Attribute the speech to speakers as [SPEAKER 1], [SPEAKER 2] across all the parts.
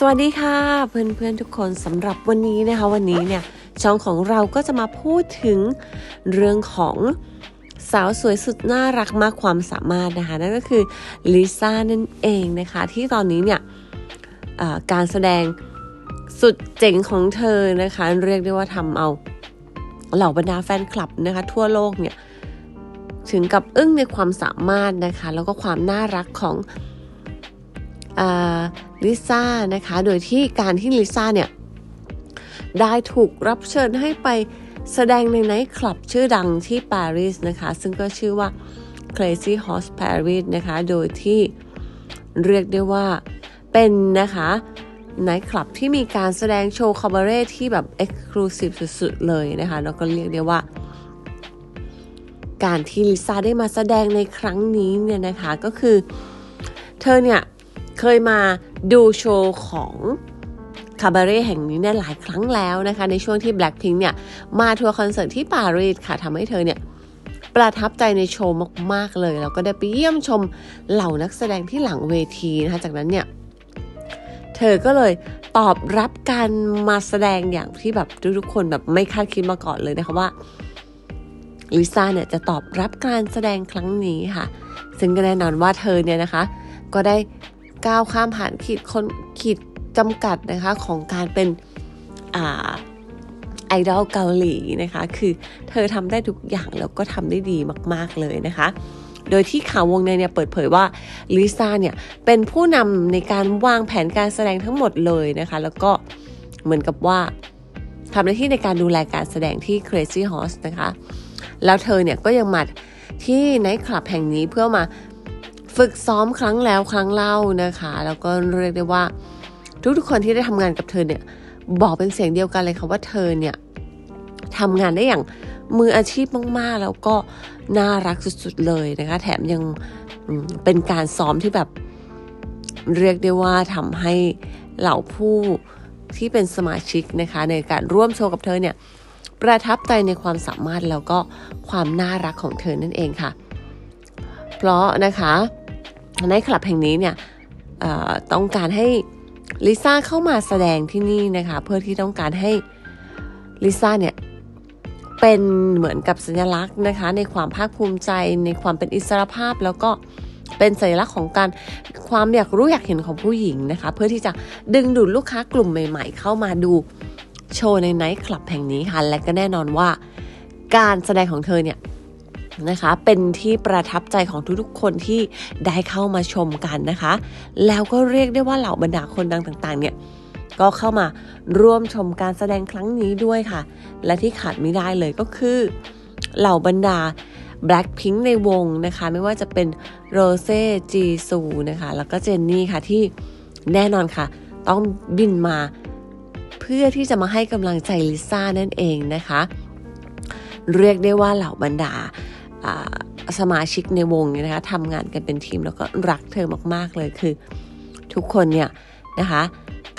[SPEAKER 1] สวัสดีค่ะ เพื่อนๆทุกคนสำหรับวันนี้นะคะ วันนี้เนี่ยช่องของเราก็จะมาพูดถึงเรื่องของสาวสวยสุดน่ารักมากความสามารถนะคะ นั่นก็คือลิซ่านั่นเองนะคะ ที่ตอนนี้เนี่ยการแสดงสุดเจ๋งของเธอนะคะ เรียกได้ว่าทำเอาเหล่าบรรดาแฟนคลับนะคะ ทั่วโลกเนี่ยถึงกับอึ้งในความสามารถนะคะ แล้วก็ความน่ารักของ ลิซ่านะคะ โดยที่การที่ลิซ่าเนี่ยได้ถูกรับเชิญให้ไปแสดงในไนท์คลับชื่อดังที่ปารีสนะคะ ซึ่งก็ชื่อว่า Crazy Horse Paris นะคะ โดยที่เรียกได้ว่าเป็นนะคะไนท์คลับที่มีการแสดงโชว์คาบาเร่ที่แบบเอ็กซ์คลูซีฟสุดๆเลยนะคะ แล้วก็เรียกได้ว่า การที่ลิซ่าได้มาแสดงในครั้งนี้เนี่ยนะคะ ก็คือเธอเนี่ย เคยมาดูโชว์ของคาบาเร่แห่งนี้เนี่ยหลายครั้งแล้วนะคะ ในช่วงที่ Blackpink เนี่ย มาทัวร์คอนเสิร์ตที่ปารีสค่ะทำให้เธอเนี่ยประทับใจในโชว์มาก ๆ เลย แล้วก็ได้ไปเยี่ยมชมเหล่านักแสดงที่หลังเวทีนะคะ จากนั้นเนี่ย เธอก็เลยตอบรับการมาแสดงอย่างที่แบบทุกๆคนแบบไม่คาดคิดมาก่อนเลยนะคะว่าลิซ่าเนี่ยจะตอบรับการแสดงครั้งนี้ค่ะ ซึ่งก็แน่นอนว่าเธอเนี่ยนะคะ ก็ได้ ก้าวข้ามผ่านขีดคนขีดจำกัดนะคะของการเป็นอ่าไอดอลเกาหลีนะคะ คือเธอทำได้ทุกอย่างแล้วก็ทำได้ดีมาก ๆ เลยนะคะ โดยที่ข่าววงในเนี่ยเปิดเผยว่าลิซ่าเนี่ยเป็นผู้นำในการวางแผนการแสดงทั้งหมดเลยนะคะ แล้วก็เหมือนกับว่าทำหน้าที่ในการดูแลการแสดงที่ Crazy Horse นะคะ แล้วเธอเนี่ยก็ยังมาที่ไนท์คลับแห่งนี้เพื่อมา ฝึกซ้อมครั้งแล้วครั้งเล่านะคะ แล้วก็เรียกได้ว่า ทุกๆคนที่ได้ทำงานกับเธอเนี่ยบอกเป็นเสียงเดียวกันเลยค่ะว่าเธอเนี่ยทำงานได้อย่างมืออาชีพมากๆ แล้วก็น่ารักสุดๆเลยนะคะ แถมยังเป็นการซ้อมที่แบบเรียกได้ว่าทำให้เหล่าผู้ที่เป็นสมาชิกนะคะ ในการร่วมโชว์กับเธอเนี่ยประทับใจในความสามารถแล้วก็ความน่ารักของเธอนั่นเองค่ะ เพราะนะคะ ในคลับแห่งนี้เนี่ยต้องการให้ลิซ่าเข้ามาแสดงที่นี่นะคะ เพื่อที่ต้องการให้ลิซ่าเนี่ยเป็นเหมือนกับสัญลักษณ์นะคะ ในความภาคภูมิใจในความเป็นอิสรภาพแล้วก็เป็นสัญลักษณ์ของการความอยากรู้อยากเห็นของผู้หญิงนะคะ เพื่อที่จะดึงดูดลูกค้ากลุ่มใหม่ ๆ เข้ามาดูโชว์ในไนท์คลับแห่งนี้ค่ะและก็แน่นอนว่า การแสดงของเธอเนี่ย นะคะ เป็นที่ประทับใจของทุกๆคนที่ได้เข้ามาชมกันนะคะ แล้วก็เรียกได้ว่าเหล่าบรรดาคนดังต่างๆเนี่ยก็เข้ามาร่วมชมการแสดงครั้งนี้ด้วยค่ะ และที่ขาดไม่ได้เลยก็คือเหล่าบรรดา Blackpink ในวงนะคะ ไม่ว่าจะเป็นโรเซ่จีซูนะคะ แล้วก็เจนนี่ค่ะที่แน่นอนค่ะ ต้องบินมาเพื่อที่จะมาให้กำลังใจลิซ่านั่นเองนะคะ เรียกได้ว่าเหล่าบรรดา สมาชิกในวงเนี่ยนะคะทำงานกันเป็นทีมแล้วก็รักเธอมาก ๆ เลยคือ ทุกคนเนี่ยนะคะ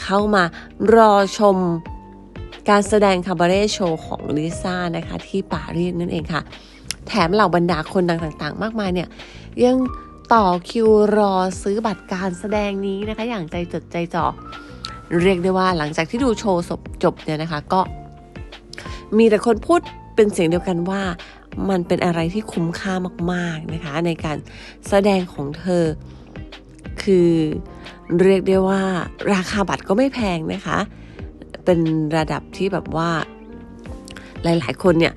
[SPEAKER 1] เข้ามารอชมการแสดงคาบาเร่โชว์ของลิซ่านะคะที่ปารีสนั่นเองค่ะ แถมเหล่าบรรดาคนดังต่างๆ มากมายเนี่ยยังต่อคิวรอซื้อบัตรการแสดงนี้นะคะ อย่างใจจดใจจ่อเรียกได้ว่าหลังจากที่ดูโชว์จบเนี่ยนะคะก็มีแต่คนพูดเป็นเสียงเดียวกันว่า มันเป็นอะไรที่คุ้มค่ามากๆนะคะ ในการแสดงของเธอ คือเรียกได้ว่าราคาบัตรก็ไม่แพงนะคะ เป็นระดับที่แบบว่าหลายๆ คนเนี่ย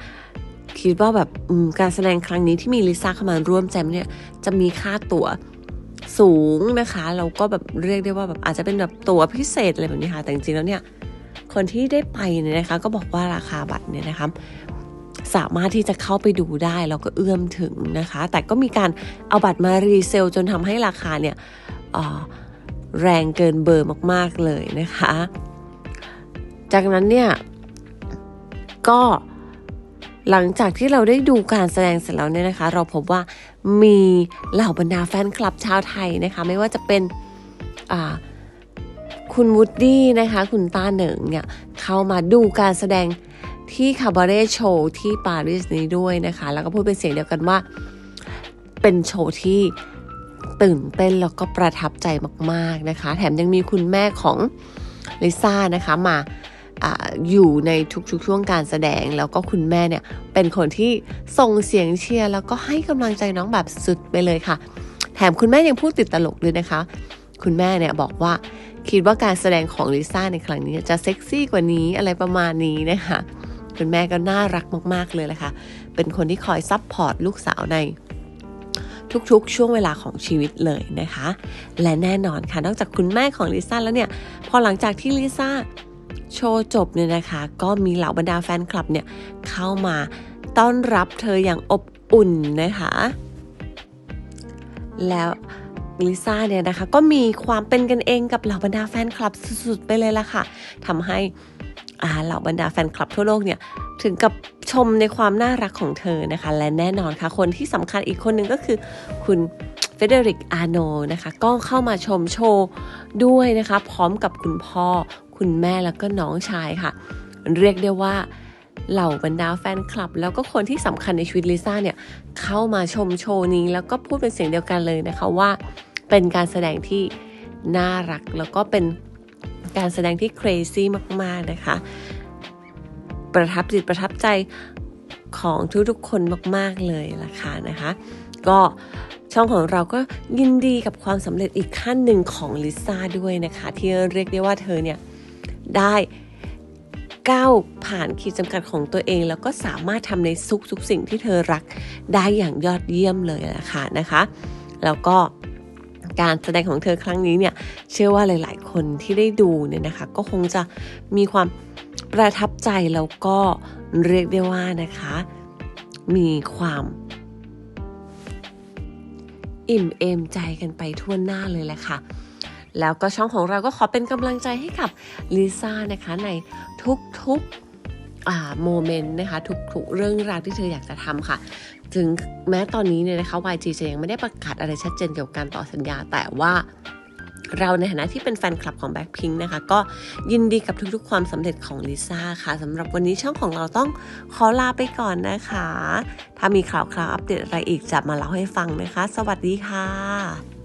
[SPEAKER 1] คิดว่าแบบการแสดงครั้งนี้ที่มีลิซ่าเข้ามาร่วมแจมเนี่ยจะมีค่าตั๋วสูงนะคะเราก็แบบเรียกได้ว่าแบบอาจจะเป็นแบบตั๋วพิเศษอะไรแบบนี้ค่ะแต่จริงๆแล้วเนี่ยคนที่ได้ไปเนี่ยนะคะ ก็บอกว่าราคาบัตรเนี่ยนะคะ สามารถที่จะเข้าไปดูได้แล้วก็เอื้อมถึงนะคะ แต่ก็มีการเอาบัตรมารีเซลจนทำให้ราคาเนี่ยแรงเกินเบอร์มาก ๆ เลยนะคะ จากนั้นเนี่ย ก็หลังจากที่เราได้ดูการแสดงเสร็จแล้วเนี่ยนะคะ เราพบว่ามีเหล่าบรรดาแฟนคลับชาวไทยนะคะ ไม่ว่าจะเป็นคุณวูดดี้นะคะ คุณตาเหนิงเนี่ยเข้ามาดูการแสดง ที่คาบาเร่โชว์ที่ปารีสนี้ด้วยนะคะ แล้วก็พูดเป็นเสียงเดียวกันว่า เป็นโชว์ที่ตื่นเต้นแล้วก็ประทับใจมากๆนะคะ แถมยังมีคุณแม่ของลิซ่านะคะมาอยู่ในทุกๆช่วงการแสดงแล้วก็คุณแม่เนี่ยเป็นคนที่ส่งเสียงเชียร์แล้วก็ให้กำลังใจน้องแบบสุดไปเลยค่ะ แถมคุณแม่ยังพูดติดตลกด้วยนะคะ คุณแม่เนี่ยบอกว่าคิดว่าการแสดงของลิซ่าในครั้งนี้จะเซ็กซี่กว่านี้อะไรประมาณนี้นะคะ คุณแม่ก็น่ารักมาก ๆ เลยแหละค่ะ เป็นคนที่คอยซับพอร์ตลูกสาวในทุกๆ ช่วงเวลาของชีวิตเลยนะคะ และแน่นอนค่ะ นอกจากคุณแม่ของลิซ่าแล้วเนี่ย พอหลังจากที่ลิซ่าโชว์จบเนี่ยนะคะ ก็มีเหล่าบรรดาแฟนคลับเนี่ย เข้ามาต้อนรับเธออย่างอบอุ่นนะคะ แล้วลิซ่าเนี่ยนะคะ ก็มีความเป็นกันเองกับเหล่าบรรดาแฟนคลับสุดๆ ไปเลยละค่ะทำให้ เหล่าบรรดาแฟนคลับทั่วโลกเนี่ยถึงกับชมในความน่ารักของเธอนะคะ และแน่นอนค่ะ คนที่สำคัญอีกคนหนึ่งก็คือคุณเฟเดริกอาโนนะคะ ก็เข้ามาชมโชว์ด้วยนะคะ พร้อมกับคุณพ่อ คุณแม่แล้วก็น้องชายค่ะ เรียกได้ว่าเหล่าบรรดาแฟนคลับ แล้วก็คนที่สำคัญในชีวิตลิซ่าเนี่ย เข้ามาชมโชว์นี้ แล้วก็พูดเป็นเสียงเดียวกันเลยนะคะว่าเป็นการแสดงที่น่ารักแล้วก็เป็น การแสดงที่ crazy มาก ๆ นะคะ ประทับจิตประทับใจของทุกๆ คนมาก ๆ เลยล่ะค่ะนะคะ ก็ช่องของเราก็ยินดีกับความสำเร็จอีกขั้นหนึ่งของลิซ่าด้วยนะคะ ที่เรียกได้ว่าเธอเนี่ยได้ก้าวผ่านขีดจำกัดของตัวเอง แล้วก็สามารถทำในทุกทุกสิ่งที่เธอรักได้อย่างยอดเยี่ยมเลยนะค่ะนะคะ แล้วก็ การแสดงของเธอครั้งนี้เนี่ยเชื่อว่าหลาย ๆ คนที่ได้ดูเนี่ยนะคะ ก็คงจะมีความประทับใจแล้วก็เรียกได้ว่านะคะ มีความอิ่มเอมใจกันไปทั่วหน้าเลยแหละค่ะ แล้วก็ช่องของเราก็ขอเป็นกำลังใจให้กับลิซ่านะคะในทุกๆ โมเมนต์นะคะทุกๆเรื่องราวที่เธออยากจะทำค่ะ ถึงแม้ตอนนี้เนี่ยนะคะ YG จะยังไม่ได้ประกาศอะไรชัดเจนเกี่ยวกับการต่อสัญญา แต่ว่าเราในฐานะที่เป็นแฟนคลับของ Blackpink นะคะ ก็ยินดีกับทุกๆ ความสำเร็จของลิซ่าค่ะสำหรับวันนี้ช่องของเราต้องขอลาไปก่อนนะคะ ถ้ามีข่าวคราวอัปเดตอะไรอีกจะมาเล่าให้ฟังนะคะ สวัสดีค่ะ